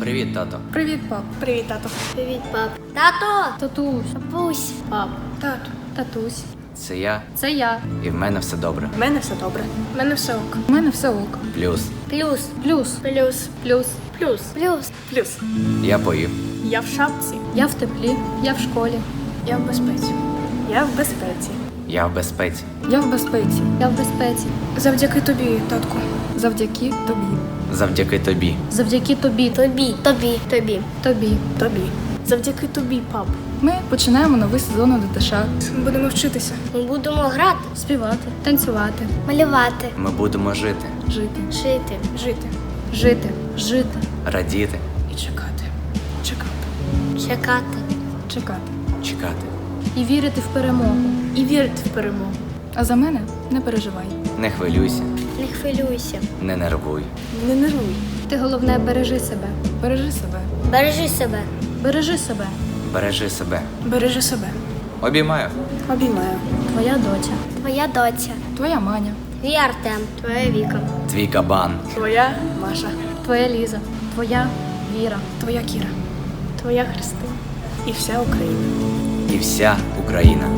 Привіт, тато. Привіт, пап. Привіт, тато. Привіт, пап. Тато! Татусь. Бабусь. Пап. Тату. Татусь. Це я, Це я. і в мене все добре. У мене все добре. У мене все ок. У мене все ок. Плюс Плюс. Плюс. Плюс. Плюс. Плюс. Плюс. Плюс. я поїв. Я в шапці. Я в теплі. Я в школі. Я в безпеці. Я в безпеці. Я в безпеці. Я в безпеці. Я в безпеці. Завдяки тобі, татку. Завдяки тобі. Завдяки тобі. Завдяки тобі. Тобі. Тобі. Тобі. Тобі. Тобі. Завдяки тобі, пап. Ми починаємо новий сезон у ДТШ. Будемо вчитися. Ми будемо грати, Співати, танцювати, малювати, Ми будемо жити, жити, жити, Жити. жити, жити, радіти, І чекати. Чекати. чекати, чекати. чекати. І вірити в перемогу. І вірити в перемогу. А за мене не переживай. Не хвилюйся, не хвилюйся. не нервуй. Не нервуй. Ти головне бережи себе. Бережи себе. Бережи себе. Бережи себе. Бережи себе. Бережи себе. Обіймаю. Обіймаю. Твоя доця. Твоя доця. Твоя Маня. Твій Артем. Твоя Віка. Твій кабан. Твоя Маша. Твоя Ліза. Твоя Віра. Твоя Кіра. Твоя Христина. І вся Україна. І вся Україна.